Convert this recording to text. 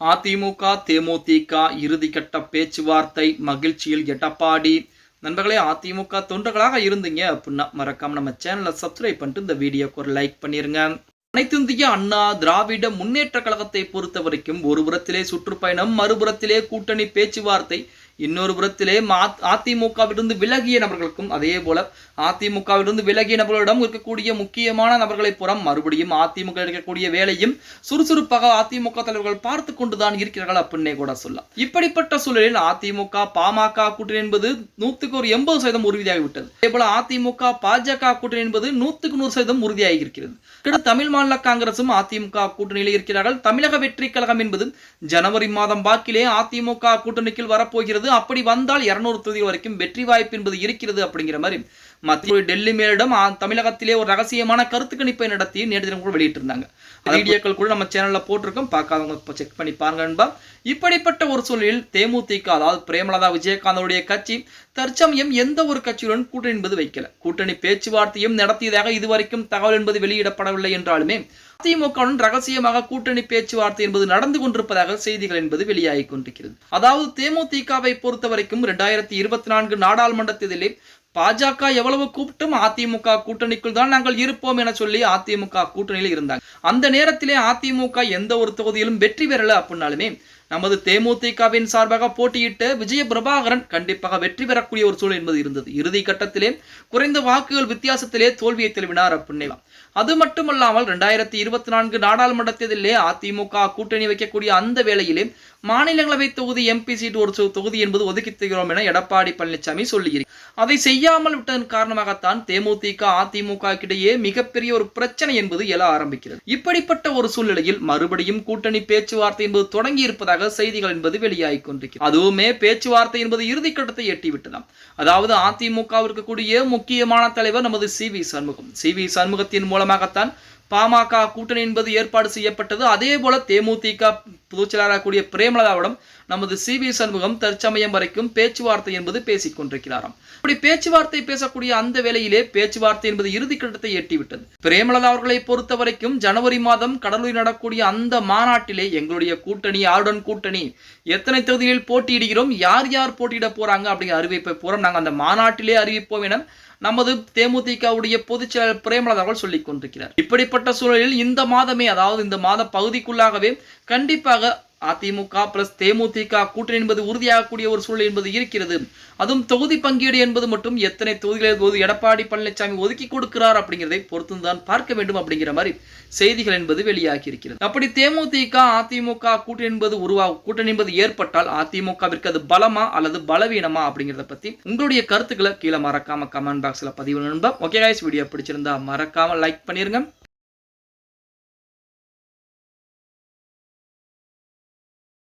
அதிமுக தேமுதிக இறுதிக்கட்ட பேச்சுவார்த்தை மகிழ்ச்சியில் எடப்பாடி. நண்பர்களே அதிமுக தொண்டர்களாக இருந்தீங்க அப்படின்னா மறக்காம நம்ம சேனலை சப்ஸ்கிரைப் பண்ணிட்டு இந்த வீடியோக்கு ஒரு லைக் பண்ணிருங்க. அனைத்து இந்திய அண்ணா திராவிட முன்னேற்ற கழகத்தை பொறுத்த வரைக்கும் ஒரு புறத்திலே சுற்றுப்பயணம் மறுபுறத்திலே கூட்டணி பேச்சுவார்த்தை இன்னொரு புறத்திலே மா- அதிமுகவிலிருந்து விலகிய நபர்களுக்கும் அதே போல அதிமுகவிலிருந்து விலகிய நபர்களிடம் இருக்கக்கூடிய முக்கியமான நபர்களை புறம் மறுபடியும் அதிமுக இருக்கக்கூடிய வேலையும் சுறுசுறுப்பாக அதிமுக தலைவர்கள் பார்த்து கொண்டுதான் இருக்கிறார்கள் அப்படின்னே கூட சொல்லலாம். இப்படிப்பட்ட சூழலில் அதிமுக பாமக கூட்டணி என்பது நூத்துக்கு ஒரு எண்பது சதவீதம் உறுதியாகிவிட்டது. அதே போல அதிமுக பாஜக கூட்டணி என்பது நூத்துக்கு நூறு சதவீதம் உறுதியாகி இருக்கிறது தமிழ் மாநில காங்கிரசும் அதிமுக கூட்டணியில் இருக்கிறார்கள். தமிழக வெற்றி கழகம் என்பது ஜனவரி மாதம் வாக்கிலே அதிமுக கூட்டணிக்குள் வரப்போகிறது அப்படி வந்தால் இருநூறு தொகுதி வரைக்கும் வெற்றி வாய்ப்பு என்பது இருக்கிறது அப்படிங்கிற மாதிரி மத்திய டெல்லி மேலிடம் தமிழகத்திலே ஒரு ரகசியமான கருத்து கணிப்பை நடத்தி நேற்று தினம் கூட வெளியிட்டிருந்தாங்க. வீடியோக்கள் கூட நம்ம சேனல்ல போட்டிருக்கோம். பார்க்காதவங்க செக் பண்ணி பாருங்க நண்பா. இப்படிப்பட்ட ஒரு சூழலில் தேமுதிக அதாவது பிரேமலதா விஜயகாந்தோடைய கட்சி தற்சமயம் எந்த ஒரு கட்சியுடன் கூட்டணி என்பது வைக்கல. கூட்டணி பேச்சுவார்த்தையும் நடத்தியதாக இதுவரைக்கும் தகவல் என்பது வெளியிடப்படவில்லை என்றாலுமே அதிமுகவுடன் ரகசியமாக கூட்டணி பேச்சுவார்த்தை என்பது நடந்து கொண்டிருப்பதாக செய்திகள் என்பது வெளியாகி கொண்டிருக்கிறது. அதாவது தேமுதிகவை பொறுத்த வரைக்கும் இரண்டாயிரத்தி இருபத்தி நான்கு நாடாளுமன்ற தேர்தலில் பாஜக எவ்வளவு கூப்பிட்டும் அதிமுக கூட்டணிக்குள் தான் நாங்கள் இருப்போம் என சொல்லி அதிமுக கூட்டணியில் இருந்தாங்க. அந்த நேரத்திலே அதிமுக எந்த ஒரு தொகுதியிலும் வெற்றி பெறல அப்படின்னாலுமே நமது தேமுதிகவின் சார்பாக போட்டியிட்ட விஜய பிரபாகரன் கண்டிப்பாக வெற்றி பெறக்கூடிய ஒரு சூழல் என்பது இருந்தது. இறுதி கட்டத்திலே குறைந்த வாக்குகள் வித்தியாசத்திலே தோல்வியை தெளிவினார் அப்படின்னே அது மட்டுமல்லாமல் ரெண்டாயிரத்தி இருபத்தி நான்கு நாடாளுமன்ற தேர்தலிலே அதிமுக கூட்டணி வைக்கக்கூடிய அந்த வேளையிலே மாநிலங்களவை தொகுதி எம்பி சீட் ஒரு தொகுதி என்பது ஒதுக்கி தருகிறோம் என எடப்பாடி பழனிசாமி சொல்லியிருக்கிறார் அதை செய்யாமல் விட்டதன் காரணமாகத்தான் தேமுதிக அதிமுக இடையே மிகப்பெரிய ஒரு பிரச்சனை என்பது எழ ஆரம்பிக்கிறது. இப்படிப்பட்ட ஒரு சூழ்நிலையில் மறுபடியும் கூட்டணி பேச்சுவார்த்தை என்பது தொடங்கி இருப்பதாக செய்திகள் என்பது வெளியாகி கொண்டிருக்கிறது. அதுவுமே பேச்சுவார்த்தை என்பது இறுதிக்கட்டத்தை எட்டிவிட்டதாம். அதாவது அதிமுகவிற்கு கூடிய முக்கியமான தலைவர் நமது C. V. Shanmugam. C. V. சண்முகத்தின் மூலமாகத்தான் பாமக கூட்டணி என்பது ஏற்பாடு செய்யப்பட்டது. அதே போல தேமுதிக பொதுச் பிரேமலதாவிடம் நமது சி வி சண்முகம் தற்சமயம் வரைக்கும் பேச்சுவார்த்தை என்பது பேசிக் கொண்டிருக்கிறாராம். அப்படி பேச்சுவார்த்தை பேசக்கூடிய அந்த வேளையிலே பேச்சுவார்த்தை என்பது இறுதி கட்டத்தை எட்டிவிட்டது. பிரேமலதா அவர்களை பொறுத்த வரைக்கும் ஜனவரி மாதம் கடலூரில் நடக்கூடிய அந்த மாநாட்டிலே எங்களுடைய கூட்டணி யாருடன் கூட்டணி எத்தனை தொகுதிகளில் போட்டியிடுகிறோம் யார் யார் போட்டியிட போறாங்க அப்படிங்கிற அறிவிப்பை பூரா நாங்கள் அந்த மாநாட்டிலே அறிவிப்போம் என நமது தேமுதிகவுடைய பொதுச் செயலர் பிரேமலதா அவர்கள் சொல்லிக் கொண்டிருக்கிறார் இப்படிப்பட்ட சூழலில் இந்த மாதமே அதாவது இந்த மாத பகுதிக்குள்ளாகவே கண்டிப்பாக அதிமுக பிளஸ் தேமுதிக கூட்டணி என்பது உறுதியாகக்கூடிய ஒரு சூழல் என்பது இருக்கிறது. அதுவும் தொகுதி பங்கீடு என்பது மட்டும் எத்தனை தொகுதிகளில் போது எடப்பாடி பழனிசாமி ஒதுக்கி கொடுக்கிறார் அப்படிங்கிறதை பொறுத்து தான் பார்க்க வேண்டும் அப்படிங்கிற மாதிரி செய்திகள் என்பது வெளியாகி இருக்கிறது. அப்படி தேமுதிக அதிமுக கூட்டணி என்பது உருவா கூட்டணி என்பது ஏற்பட்டால் அதிமுகவிற்கு அது பலமா அல்லது பலவீனமா அப்படிங்கிறத பத்தி உங்களுடைய கருத்துக்களை கீழே மறக்காம கமெண்ட் பாக்ஸ்ல பதிவு நண்பா ஓகே வீடியோ பிடிச்சிருந்தா மறக்காம லைக் பண்ணிருங்க.